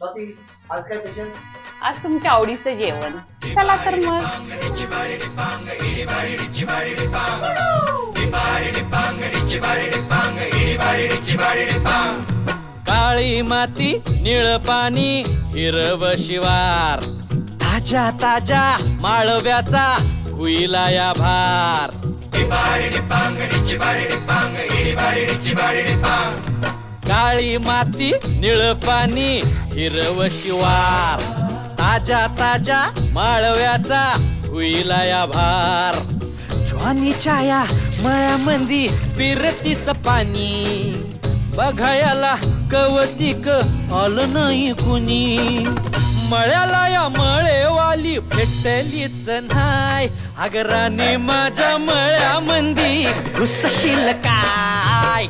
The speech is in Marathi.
स्वाती आज काय पेशंट आज तुमच्या आवडीचं जेवण. चला तर मग. काळी माती निळ पाणी हिरव शिवार. ताज्या ताज्या माळव्याचा हुईला या भार. काळी माती निळ पाणी हिरव शिवार ताज्या ताज्या माळव्याचा हुईला या भार. ज्वानीच्या या मळ्यामंदी पिरतीच पाणी. बघायला कवतिक आलं नाही कुणी. मळ्याला या मळेवाली भेटलीच नाय अगराने माझ्या मळ्यामंदी घुसशील काय?